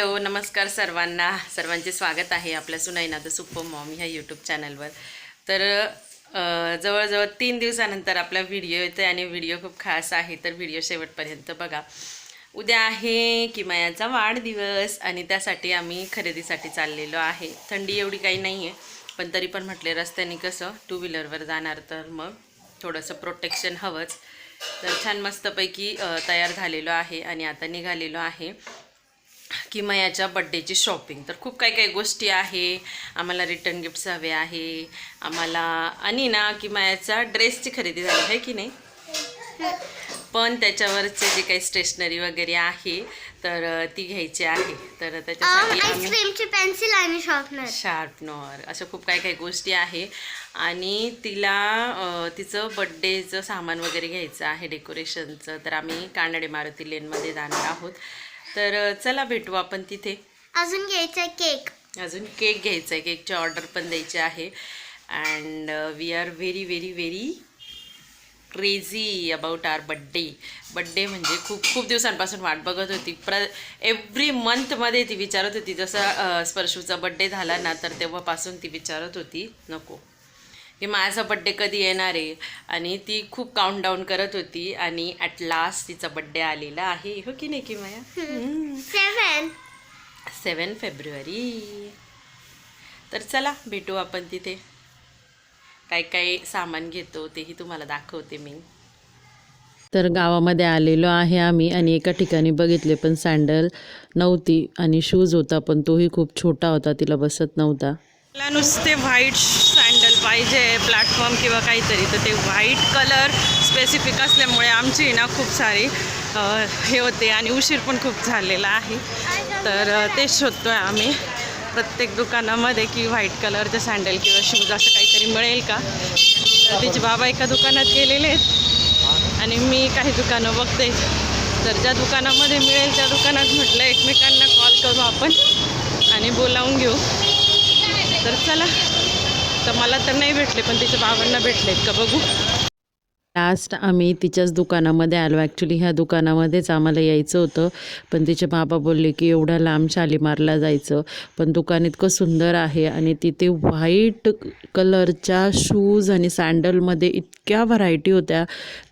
Hello नमस्कार सर्वांना. सर्वांचे स्वागत आहे आपल्या सुनाईना द सुपर मॉम ह्या यूट्यूब चॅनलवर. तर जवळजवळ तीन दिवसानंतर आपला व्हिडिओ येतो आणि व्हिडिओ खूप खास आहे तर व्हिडिओ शेवटपर्यंत बघा. उद्या आहे किमायाचा वाढदिवस आणि त्यासाठी आम्ही खरेदीसाठी चाललेलो आहे. थंडी एवढी काही नाही आहे पण तरी पण म्हटले रस्त्याने कसं टू व्हीलरवर जाणार तर मग थोडंसं प्रोटेक्शन हवंच. तर छान मस्तपैकी तयार झालेलो आहे आणि आता निघालेलो आहे. किमयाच्या बड्डेची शॉपिंग तर खूप काही काही गोष्टी आहे. आम्हाला रिटर्न गिफ्ट्स हवे आहे. आम्हाला आणि ना किमयाचा ड्रेसची खरेदी झाली आहे की नाही? पण त्याच्यावरचे जे काही स्टेशनरी वगैरे आहे तर ती घ्यायची आहे. तर त्याच्यासाठी आम्ही पेन्सिल आणि शॉर्पनर शार्पनर अशा खूप काही काही गोष्टी आहे. आणि तिला तिचं बड्डेचं सामान वगैरे घ्यायचं आहे डेकोरेशनचं तर आम्ही कानडे मारुती लेनमध्ये जाणार आहोत. तर चला भेटू आपण तिथे. अजून घ्यायचा केक. अजून केक घ्यायचा आहे. केकची ऑर्डर पण द्यायची आहे. And we are very very very crazy about our birthday. Birthday म्हणजे खूप खूप दिवसांपासून वाट बघत होती. प्र एव्हरी मंथमध्ये ती विचारत होती. जसं स्पर्शूचा बड्डे झाला ना तर तेव्हापासून ती विचारत होती नको. की माझा बड्डे कधी येणार आहे? आणि ती खूप काउंट डाऊन करत होती आणि ॲट लास्ट तिचा बड्डे आलेला आहे. हो की नाही की माया सेवन सेवन फेब्रुवारी तर चला भेटू आपण तिथे. काय काय सामान घेतो तेही तुम्हाला दाखवते मी. तर गावामध्ये आलेलो आहे आम्ही आणि एका ठिकाणी बघितले पण सँडल नव्हती आणि शूज होता पण तोही खूप छोटा होता तिला बसत नव्हता. मला नुसते व्हाईट सँडल पाहिजे प्लॅटफॉर्म किंवा काहीतरी. तर ते व्हाईट कलर स्पेसिफिक असल्यामुळे आमची ना खूप सारी हे होते आणि उशीर पण खूप झालेला आहे. तर ते शोधतो आहे आम्ही. प्रत्येक दुकानामध्ये की व्हाईट कलरचे सँडल किंवा शूज असं काहीतरी मिळेल का? तर तिचे बाबा एका दुकानात गेलेले आहेत. आणि मी काही दुकानं बघते. तर ज्या दुकानामध्ये मिळेल त्या दुकानात म्हटलं एकमेकांना कॉल करू आपण आणि बोलावून घेऊ. तर चला. तर मला तर नाही भेटले पण तिच्या बाबांना भेटलेत का बघू. लास्ट आम्ही तिच्याच दुकानामध्ये आलो. ॲक्च्युली ह्या दुकानामध्येच आम्हाला यायचं होतं. पण तिचे बाबा बोलले की एवढा लांब शालीमारला जायचं. पण दुकान इतकं सुंदर आहे आणि तिथे व्हाईट कलरच्या शूज आणि सँडलमध्ये इतक्या व्हरायटी होत्या.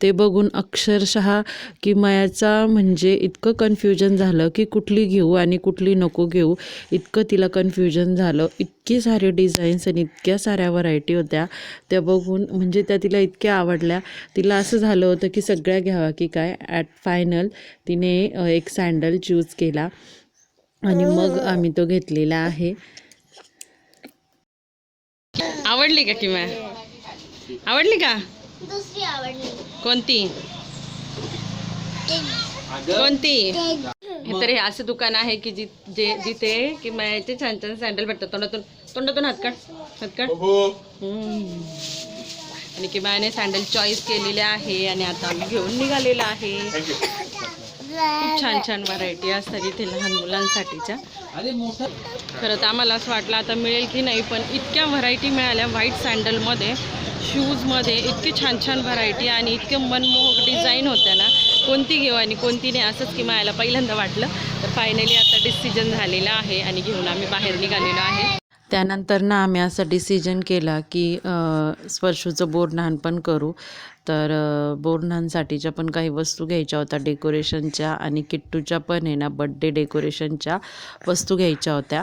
ते बघून अक्षरशः की मयाचा म्हणजे इतकं कन्फ्युजन झालं की कुठली घेऊ आणि कुठली नको घेऊ. इतकं तिला कन्फ्युजन झालं. इत इतकी सारे डिझाईन्स आणि इतक्या साऱ्या व्हरायटी होत्या. त्या बघून म्हणजे त्या तिला इतक्या आवडल्या. तिला असं झालं होतं की सगळ्या घ्यावा की काय. ॲट फायनल तिने एक सँडल चूज केला. आणि मग आम्ही तो घेतलेला आहे. आवडली का किंवा आवडली का? दुसरी आवडली. कोणती? कोणती? हे तर हे असं दुकान आहे की जि जे जिथे की माझे छान छान सँडल भेटतात. तोंडातून तोंडातून हात काढ. हात काढ. हम्म. आणि की मायाने सँडल चॉईस केलेले आहे आणि आता आम्ही घेऊन निघालेला आहे. खूप छान छान व्हरायटी असतात इथे लहान मुलांसाठीच्या. खरं तर आम्हाला असं वाटलं आता मिळेल की नाही पण इतक्या व्हरायटी मिळाल्या व्हाईट सँडलमध्ये शूजमध्ये इतकी छान छान व्हरायटी आणि इतके मनमोहक डिझाईन होत्या ना. कोणती घेऊ आणि कोणती नाही असंच की मला पहिल्यांदा वाटलं. तर फायनली आता डिसिजन झालेलं आहे आणि घेऊन आम्ही बाहेर निघालेलो आहे. त्यानंतर ना आम्ही असा डिसिजन केला की स्पर्शूचं बोरन्हाण पण करू. तर अ, बोरन्हाणसाठीच्या पण काही वस्तू घ्यायच्या होत्या डेकोरेशनच्या आणि किट्टूच्या पण आहे ना बड्डे डेकोरेशनच्या वस्तू घ्यायच्या होत्या.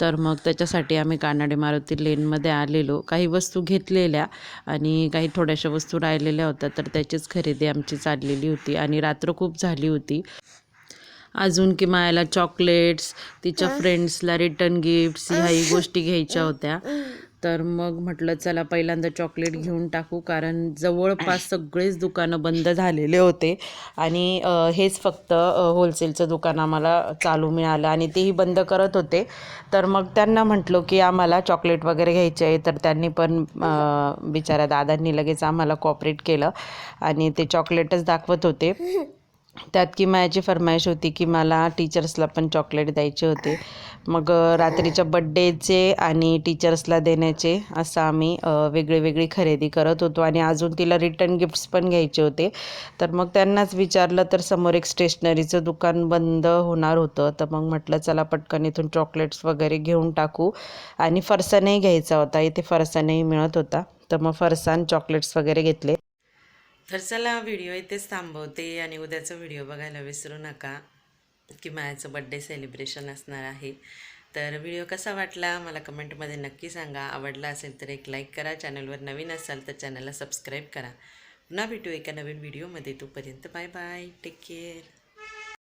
तर मग त्याच्यासाठी आम्ही कानाडे मारुती लेनमध्ये आलेलो. काही वस्तू घेतलेल्या आणि काही थोड्याशा वस्तू राहिलेल्या होत्या तर त्याचीच खरेदी आमची चाललेली होती आणि रात्र खूप झाली होती. अजून की मायाला चॉकलेट्स तिच्या फ्रेंड्सला रिटर्न गिफ्ट्स ह्याही गोष्टी घ्यायच्या होत्या. तर मग म्हटलं चला पहिल्यांदा चॉकलेट घेऊन टाकू. कारण जवळपास सगळेच दुकानं बंद झालेले होते. आणि हेच फक्त होलसेलचं दुकान आम्हाला चालू मिळालं आणि तेही बंद करत होते. तर मग त्यांना म्हटलो की आम्हाला चॉकलेट वगैरे घ्यायचे आहे. तर त्यांनी पण बिचाऱ्या दादांनी लगेच आम्हाला कॉपरेट केलं आणि ते चॉकलेटच दाखवत होते. त्यात की माझी फरमाईश होती की मला टीचर्सला पण चॉकलेट द्यायचे होते. मग रात्रीच्या बड्डेचे आणि टीचर्सला देण्याचे असं आम्ही वेगळी वेगळी खरेदी करत होतो. आणि अजून तिला रिटर्न गिफ्ट्स पण घ्यायचे होते. तर मग त्यांनाच विचारलं तर समोर एक स्टेशनरीचं दुकान बंद होणार होतं. तर मग म्हटलं चला पटकन इथून चॉकलेट्स वगैरे घेऊन टाकू. आणि फरसाणही घ्यायचा होता. इथे फरसाणही मिळत होता. तर मग फरसान चॉकलेट्स वगैरे घेतले. तर चला व्हिडिओ इथेच थांबवते आणि उद्याचा व्हिडिओ बघायला विसरू नका की माझं बड्डे सेलिब्रेशन असणार आहे. तर व्हिडिओ कसा वाटला मला कमेंटमध्ये नक्की सांगा. आवडला असेल तर एक लाईक करा. चॅनलवर नवीन असाल तर चॅनलला सबस्क्राईब करा. पुन्हा भेटू एका नवीन व्हिडिओमध्ये तोपर्यंत बाय बाय टेक केअर